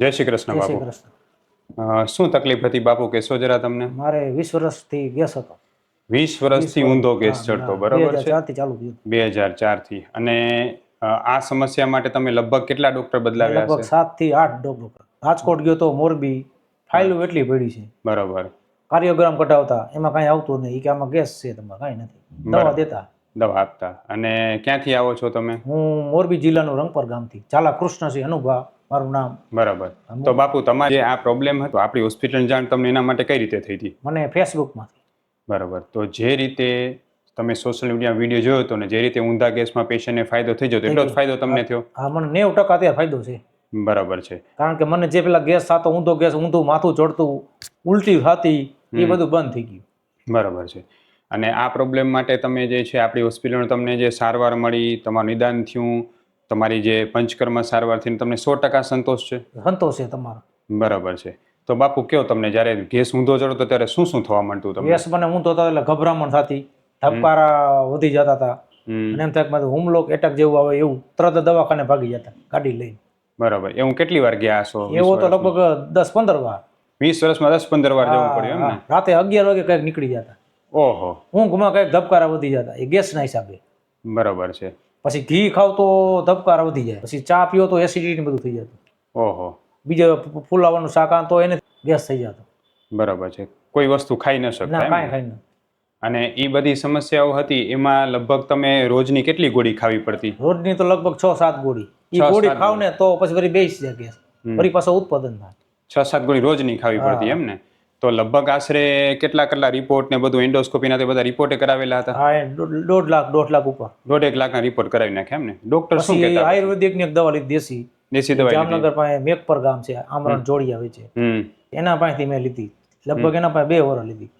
જય શ્રી કૃષ્ણ બાપુ. શું તકલીફ હતી બાપુ? કહેશો જરા તમને? મારે વીસ વર્ષથી ગેસ હતો. વીસ વર્ષથી ઊંધો ગેસ ચડતો બરાબર છે? ચાલુ બે હજાર ચારથી. અને આ સમસ્યા માટે તમે લગભગ કેટલા ડોક્ટર બદલાવ્યા લગભગ સાતથી આઠ ડોક્ટર. રાજકોટ ગયો તો મોરબી ફાઇલો એટલી પડી છે. બરાબર. કાર્યોગ્રામ કઢાવતા એમાં કાંઈ આવતું નહીં. કે આમાં ગેસ છે તમારે કાંઈ નથી. દવા દેતા. દવા આપતા. અને ક્યાંથી આવો છો તમે? હું મોરબી જિલ્લાનું રંગપર ગામથી. ચાલા કૃષ્ણસિંહ અનુભા. મારું નામ. બરાબર. તો બાપુ તમારે જે આ પ્રોબ્લેમ હતો આપણી હોસ્પિટલ જાણ તમને એના માટે કઈ રીતે થઈ હતી? મને ફેસબુકમાંથી બરાબર. તો જે રીતે તમે સોશિયલ મીડિયા વીડિયો જોયો હતો ને જે રીતે ઊંધા ગેસમાં પેશન્ટને ફાયદો થઈ જતો એટલો જ ફાયદો તમને થયો? હા મને નેવું ટકા અત્યારે ફાયદો છે. બરાબર છે. કારણ કે મને જે પેલા ગેસ થતો ઊંધો ગેસ ઊંધું માથું ચડતું ઉલટી થતી એ બધું બંધ થઈ ગયું. બરાબર છે. અને આ પ્રોબ્લેમ માટે તમે જે છે આપણી હોસ્પિટલમાં તમને જે સારવાર મળી તમારું નિદાન થયું તમારી જે પંચકર્મ સારવારથી તમને સો ટકા સંતોષ છે? સંતોષ છે તમારો. બરાબર છે. તો બાપુ કયો તમને જ્યારે ગેસ ઊંધો ચડતો ત્યારે શું શું થવા માંડતું તમને? ગેસ મને ઊંધો થતો એટલે ગભરામણ થતી. ધબકારા વધી જતા હતા. અને એમ થાય કે હુમલો એટક જેવું આવે એવું તરત દવાખાને ભાગી જતા ગાડી લઈને. બરાબર. એવું કેટલી વાર ગયા છો એવો તો લગભગ દસ પંદર વાર. વીસ વર્ષમાં દસ પંદર વાર જવું પડ્યું એમ ને? રાતે અગિયાર વાગે કંઈક નીકળી જતા. ઓહો. ઊંઘમાં કંઈક ધબકારા વધી જતા. એ ગેસના હિસાબે. બરાબર છે. પછી ઘી ખાવ તો ધબકાર વધી જાય. પછી ચા પીઓ તો એસિડિટી બધું થઈ જતું ઓહો. બીજે ફૂલાવાનું શાક તો એને ગેસ થઈ જતો બરાબર છે. કોઈ વસ્તુ ખાઈ ન એમ કાંઈ ખાઈ ન અને એ બધી સમસ્યાઓ હતી એમાં લગભગ તમે રોજની કેટલી ગોળી ખાવી પડતી? રોજની તો લગભગ છ સાત ગોળી. એ ગોળી ખાવ ને તો પછી ફરી બેસી જાય ગેસ. ફરી પાછો ઉત્પાદન થાય. છ સાત ગોળી રોજની ખાવી પડતી એમ ને? તો લગભગ આશરે કેટલા કેટલા રિપોર્ટ ને બધું એન્ડોસ્કોપી ના તે બધા રિપોર્ટે કરાવેલા હતા? હા દોઢ દોઢ લાખ દોઢ લાખ ઉપર. દોઢેક લાખના રિપોર્ટ કરાવી નાખ્યા એમ ને ડોક્ટર શું કહેતા આયુર્વેદિકની એક દવા લીધી દેશી. દેશી દવા જામનગર પાસે મેકપર ગામ છે આમરણ જોડી આવે છે. એના પાસેથી મેં લીધી. લગભગ એના પાસે બે વર્ષ લીધી.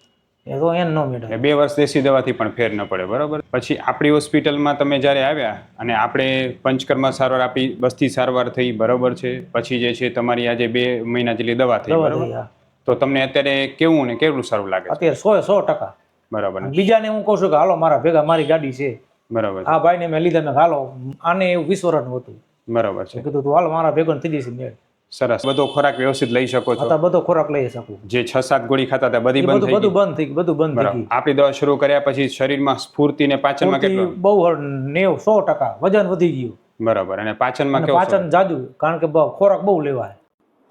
એ તો એમ ન મેળવે. બે વર્ષ દેશી દવાથી પણ ફેર ન પડે બરાબર? પછી આપણી હોસ્પિટલમાં તમે જ્યારે આવ્યા અને આપણે પંચકર્મા સારવાર આપી બસ્તી સારવાર થઈ બરાબર છે. પછી જે છે તમારી આજે બે મહિના જેટલી દવા થઈ બરોબર. તો તમને અત્યારે કેવું ને કેવું સારું લાગે અત્યારે સો સો ટકા. બરાબર? બીજાને હું કહું છું કે હાલો મારા ભેગા મારી ગાડી છે. બરાબર. આ ભાઈને મેં લીધા મેં હાલો આને એવું વીસ વર્ષનું હતું. બરાબર છે. કીધું તું હાલો મારા ભેગો થઈ જશે મેળ. સરસ. બધો ખોરાક વ્યવસ્થિત લઈ શકો છો? બધો ખોરાક લઈ શકું. જે છ સાત ગોળી ખાતા હતા બધી બંધ બધું બંધ થઈ બધું બંધ થઈ આપણી દવા શરૂ કર્યા પછી શરીરમાં સ્ફૂર્તિ ને પાચનમાં કેટલું? બહુ નેવ સો ટકા. વજન વધી ગયું. બરાબર. અને પાચનમાં પાચન જાજુ કારણ કે ખોરાક બહુ લેવાય.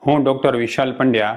હું ડોક્ટર વિશાલ પંડ્યા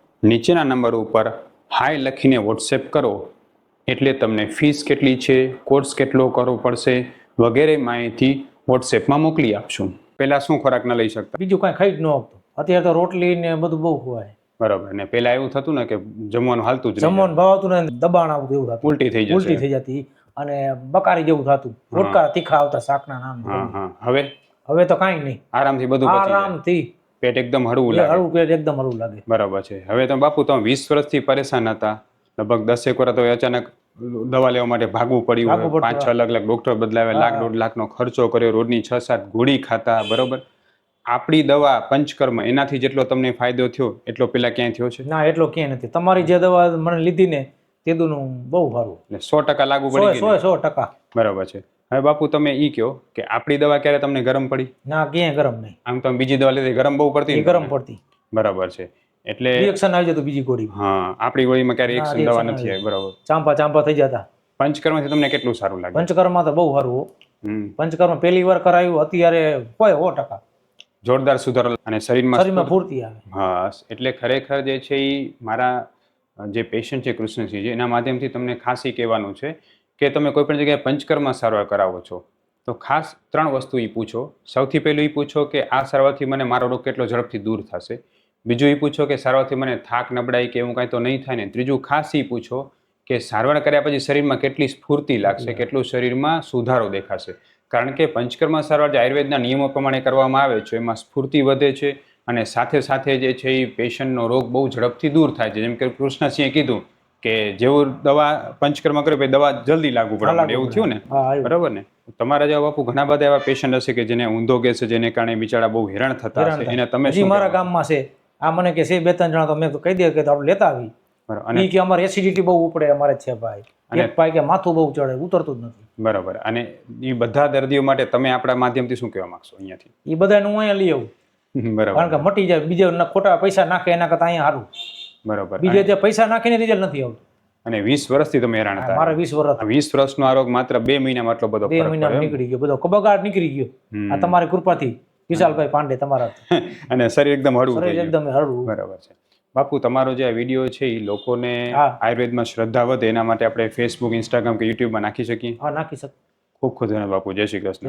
નીચેના નંબર ઉપર હાય લખીને વોટ્સએપ કરો. એટલે તમને ફીસ કેટલી છે કોર્સ કેટલો કરવો પડશે વગેરે માહિતી વોટ્સએપમાં મોકલી આપશું. પહેલાં શું ખોરાક ન લઈ શકતા? બીજું કાંઈ ખાઈ જ ન આપતો. અત્યારે તો રોટલી ને બધું બહુ ખવાય. બરાબર. ને પહેલાં એવું થતું ને કે જમવાનું હાલતું જ જમવાનું ભાવતું ને દબાણ આવતું એવું થતું. ઉલટી થઈ ઉલટી થઈ જતી. અને બકારી જેવું થતું. રોટકા તીખા આવતા શાકના નામ. હા હા. હવે? હવે તો કાંઈ નહીં. આરામથી બધું આરામથી. પેટ એકદમ હળવું લાગે. હળવું પેટ એકદમ હળવું લાગે. બરાબર છે. હવે તમે બાપુ તમે વીસ વર્ષથી પરેશાન હતા. લગભગ દસેક વર્ષ તો અચાનક દવા લેવા માટે ભાગવું પડ્યું પાંચ છ અલગ અલગ ડોક્ટર બદલાવ્યા લાખ દોઢ લાખનો ખર્ચો કર્યો. રોજની છ સાત ગોળી ખાતા. બરોબર? આપણી દવા પંચકર્મ એનાથી જેટલો તમને ફાયદો થયો એટલો પેલા ક્યાંય થયો છે? ના એટલો ક્યાંય નથી. તમારી જે દવા મને લીધી ને તેદુનું બહુ સારું. એટલે સો ટકા લાગુ પડે પડી સો સો ટકા. બરાબર છે. હવે બાપુ તમે ઈ કહો કે આપણી દવા ક્યારે તમને ગરમ પડી? ના ક્યાંય ગરમ નહીં. આમ તમે બીજી દવા લીધી ગરમ બહુ પડતી ને ગરમ? પડતી. બરાબર છે. એટલે રિએક્શન આવી જતું બીજી ગોળી હા આપણી ગોળીમાં ક્યારે હા, એક્શન દવા નથી આવી બરાબર. ચાંપા ચાંપા થઈ જતા. પંચકર્મથી તમને કેટલું સારું લાગે? પંચકર્મમાં તો બહુ સારું હો. હમ. પંચકર્મ પહેલી વાર કરાયું અત્યારે કોઈ સો ટકા. જોરદાર સુધારો અને શરીરમાં શરીરમાં ફૂર્તિ આવે. હા એટલે ખરેખર જે છે એ મારા અ, જે પેશન્ટ છે કૃષ્ણસિંહ છે એના માધ્યમથી તમને ખાસ એ કહેવાનું છે. કે તમે કોઈ પણ જગ્યાએ પંચકર્મ સારવાર કરાવો છો તો ખાસ ત્રણ વસ્તુ એ પૂછો. સૌથી પહેલું એ પૂછો કે આ સારવારથી મને મારો રોગ કેટલો ઝડપથી દૂર થશે. બીજું એ પૂછો કે સારવારથી મને થાક નબળાઈ કે એવું કાંઈ તો નહીં થાય ને? ત્રીજું ખાસ એ પૂછો કે સારવાર કર્યા પછી શરીરમાં કેટલી સ્ફૂર્તિ લાગશે કેટલું શરીરમાં સુધારો દેખાશે? કારણ કે પંચકર્મ સારવાર જે આયુર્વેદના નિયમો પ્રમાણે કરવામાં આવે છે એમાં સ્ફૂર્તિ વધે છે અને સાથે સાથે જે છે એ પેશન્ટનો રોગ બહુ ઝડપથી દૂર થાય છે. જેમ કે કૃષ્ણસિંહે કીધું કે જેવું દવા પંચકર્મ કરે પછી દવા જલ્દી લાગુ પડે એવું થયું ને? બરાબર ને? તમારા જેવા બાપુ ઘણા બધા એવા પેશન્ટ હશે કે જેને ઊંધો ગેસ છે જેને કારણે બિચારા બહુ હેરાન થતા હશે એને તમે મારા ગામમાં છે. આ મને કે છે બે ત્રણ જણા તો મેં તો કહી દે કે આપણે લેતા આવી અને કે અમારે એસિડિટી બહુ ઉપડે અમારે છે ભાઈ. એક પાય કે માથું બહુ ચડે ઉતરતું જ નથી. બરાબર. અને એ બધા દર્દીઓ માટે તમે આપણા માધ્યમથી શું કહેવા માંગશો અહીંયાથી? એ બધાને હું અહીંયા લઈ આવું. બરાબર. કારણ કે મટી જાય બીજા ખોટા પૈસા નાખે એના કરતા અહીંયા સારું બરાબર. બીજે જે પૈસા નાખીને રિઝલ્ટ નથી આવતું. અને વીસ વર્ષથી તમે હેરાન હતા. મારા વીસ વર્ષ. વીસ વર્ષનો આરોગ માત્ર બે મહિનામાં આટલો બધો બે મહિના નીકળી ગયો. બધો કબગાટ નીકળી ગયો. આ તમારી કૃપાથી વિશાલભાઈ પાંડે તમારા અને શરીર એકદમ હળવું શરીર એકદમ હળવું. બરાબર છે. બાપુ તમારો જે આ વીડિયો છે એ લોકોને. આયુર્વેદમાં શ્રદ્ધા વધે એના માટે આપણે ફેસબુક ઇન્સ્ટાગ્રામ કે યુટ્યુબમાં નાખી શકીએ? હા નાખી શકીએ. ખૂબ ખૂબ ધન્યવાદ બાપુ. જય શ્રી કૃષ્ણ.